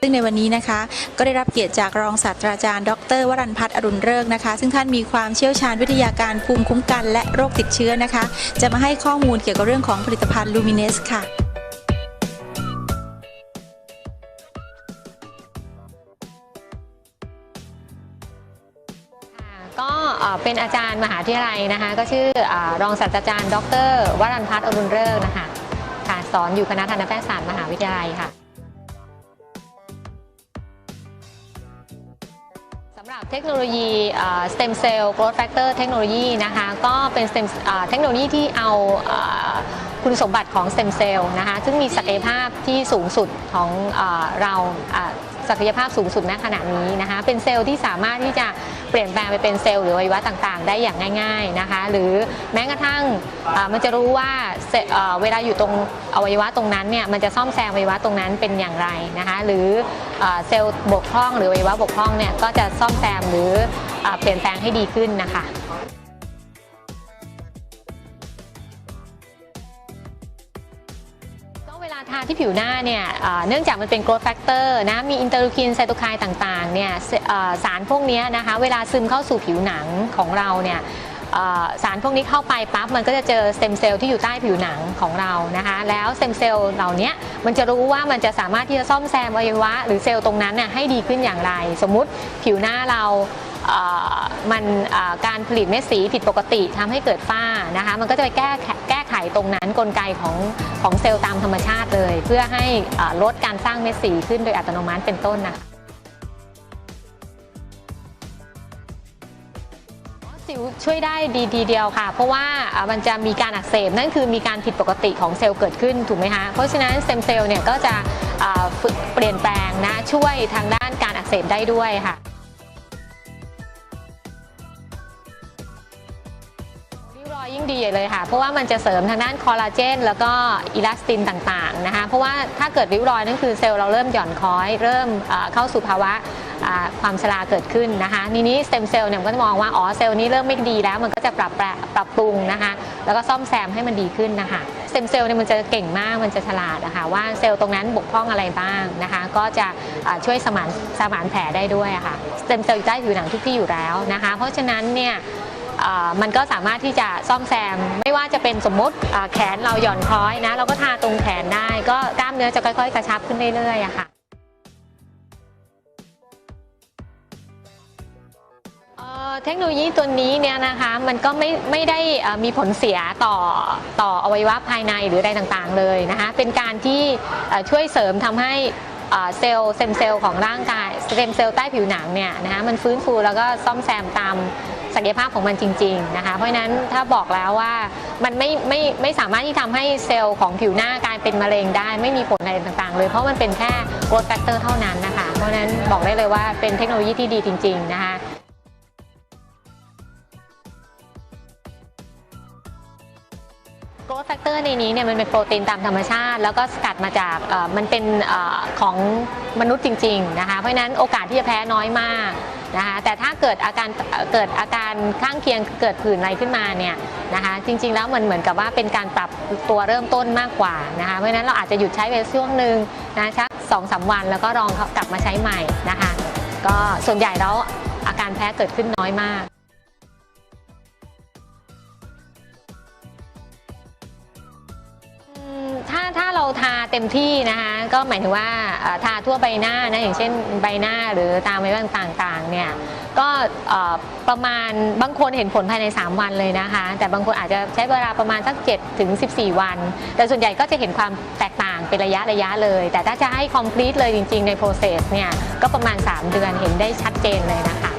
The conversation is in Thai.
ซึ่งในวันนี้นะคะก็ได้รับเกียรติจากรองศาสตราจารย์ ดร วรันพัฒน์อรุณเริกนะคะ ซึ่งท่านมีความเชี่ยวชาญวิทยาการภูมิคุ้มกันและโรคติดเชื้อนะคะ จะมาให้ข้อมูลเกี่ยวกับเรื่องของผลิตภัณฑ์ลูมิเนสค่ะก็เป็นอาจารย์มหาวิทยาลัยนะคะ ก็ชื่ออรองศาสตราจารย์ ดร วรันพัฒน์อรุณเริกนะคะค่ะสอนอยู่คณะทันตแพทยศาสตร์มหาวิทยาลัยค่ะับเทคโนโลยี stem cell growth factor เทคโนโลยีนะคะก็เป็นเทคโนโลยีที่เอาคุณสมบัติของ stem cell นะคะซึ่งมีศักยภาพที่สูงสุดของเราศักยภาพสูงสุดณขณะนี้นะคะเป็นเซลล์ที่สามารถที่จะเปลี่ยนแปลงไปเป็นเซลล์หรืออวัยวะต่างๆ ได้อย่างง่ายๆนะคะหรือแม้กระทั่งมันจะรู้ว่าเวลาอยู่ตรงอวัยวะตรงนั้นเนี่ยมันจะซ่อมแซมอวัยวะตรงนั้นเป็นอย่างไรนะคะหรือ เซลล์บกพร่องหรืออวัยวะบกพร่องเนี่ยก็จะซ่อมแซมหรืออเปลี่ยนแปลงให้ดีขึ้นนะคะเวลาทาที่ผิวหน้าเนี่ยเนื่องจากมันเป็น growth factor นะมีอินเตอร์ลูคินไซโตไคน์ต่างๆเนี่ยสารพวกนี้นะคะเวลาซึมเข้าสู่ผิวหนังของเราเนี่ย สารพวกนี้เข้าไปปั๊บมันก็จะเจอสเต็มเซลล์ที่อยู่ใต้ผิวหนังของเรานะคะ แล้วสเต็มเซลล์เหล่านี้มันจะรู้ว่ามันจะสามารถที่จะซ่อมแซมอวัยวะ หรือเซลล์ตรงนั้นน่ะให้ดีขึ้นอย่างไร สมมุติผิวหน้าเรามันการผลิตเม็ดสีผิดปกติทำให้เกิดฝ้านะคะ มันก็จะไปแก้ไขแก้ไขตรงนั้นกลไกของของเซลล์ตามธรรมชาติเลย เพื่อให้ลดการสร้างเม็ดสีขึ้นโดยอัตโนมัติเป็นต้นนะ สิวช่วยได้ดีทีเดียวค่ะ เพราะว่ามันจะมีการอักเสบนั่นคือมีการผิดปกติของเซลล์เกิดขึ้นถูกไหมคะเพราะฉะนั้นสเต็มเซลล์เนี่ยก็จะฝึกเปลี่ยนแปลงนะช่วยทางด้านการอักเสบได้ด้วยค่ะริ้วรอยยิ่งดีเลยค่ะ เพราะว่ามันจะเสริมทางด้านคอลลาเจน แล้วก็อิลาสตินต่างๆนะคะ เพราะว่าถ้าเกิดริ้วรอยนั่นคือเซลล์เราเริ่มหย่อนคล้อย เริ่มเข้าสู่ภาวะ ความชราเกิดขึ้นนะคะทีนี้สเต็มเซลล์เนี่ยก็จะมองว่าอ๋อเซลล์นี้เริ่มไม่ดีแล้ว มันก็จะปรับปรับปรุงนะคะแล้วก็ซ่อมแซมให้มันดีขึ้นนะคะสเต็มเซลล์เนี่ยมันจะเก่งมากมันจะฉลาดนะคะว่าเซลล์ตรงนั้นบกพร่องอะไรบ้างนะคะก็จะช่วยสมานสมานแผลได้ด้วยะค่ะสเต็มเซลล์อยู่ใต้ผิวหนังทุกที่อยู่แล้วนะคะเพราะฉะนั้นเนี่ยมันก็สามารถที่จะซ่อมแซม ไม่ว่าจะเป็นสมมติแขนเราหย่อนคล้อยนะเราก็ทาตรงแขนได้ ก็กล้ามเนื้อจะค่อยๆ กระชับขึ้นเรื่อยๆค่ะ เทคโนโลยีตัวนี้เนี่ยนะคะมันก็ไม่ไม่ได้มีผลเสียต่อต่ออวัยวะภายในหรืออะไรต่างๆเลยนะคะเป็นการที่ช่วยเสริมทำให้เซลล์เซมเซลล์ของร่างกายเต็มเซลล์ใต้ผิวหนังเนี่ยนะคะมันฟื้นฟูแล้วก็ซ่อมแซมตามศักยภาพของมันจริงๆนะคะเพราะฉะนั้นถ้าบอกแล้วว่ามันไม่ไม่ไม่สามารถที่ทำให้เซลล์ของผิวหน้ากลายเป็นมะเร็งได้ ไม่มีผลอะไรต่างๆ เลยเพราะมันเป็นแค่ growth factor เท่านั้นนะคะ เพราะฉะนั้นบอกได้เลยว่าเป็นเทคโนโลยีที่ดีจริง ๆ นะคะ growth factor ในนี้เนี่ยมันเป็นโปรตีนตามธรรมชาติ แล้วก็สกัดมาจากมันเป็นอของมนุษย์จริงๆนะคะเพราะนั้นโอกาสที่จะแพ้น้อยมากนะคะแต่ถ้าเกิดอาการเกิดอาการข้างเคียงเกิดผื่นอะไรขึ้นมาเนี่ยนะคะจริงๆแล้วมันเหมือนกับว่าเป็นการปรับตัวเริ่มต้นมากกว่านะคะเพราะนั้นเราอาจจะหยุดใช้ไปช่วงหนึ่งนะชักสองสามวันแล้วก็ลองกลับมาใช้ใหม่นะคะก็ส่วนใหญ่แล้วอาการแพ้เกิดขึ้นน้อยมาก ถ้าเราทาเต็มที่นะคะก็หมายถึงว่าทาทั่วใบหน้านะอย่างเช่นใบหน้าหรือตามไว้ต่างๆเนี่ยก็ประมาณบางคนเห็นผลภายใน 3 วันเลยนะคะ แต่บางคนอาจจะใช้เวลาประมาณสัก7ถึง14 วัน แต่ส่วนใหญ่ก็จะเห็นความแตกต่างเป็นระยะระยะเลย แต่ถ้าจะให้ complete เลยจริง ๆ ใน process เนี่ยก็ประมาณ 3 เดือนเห็นได้ชัดเจนเลยนะคะ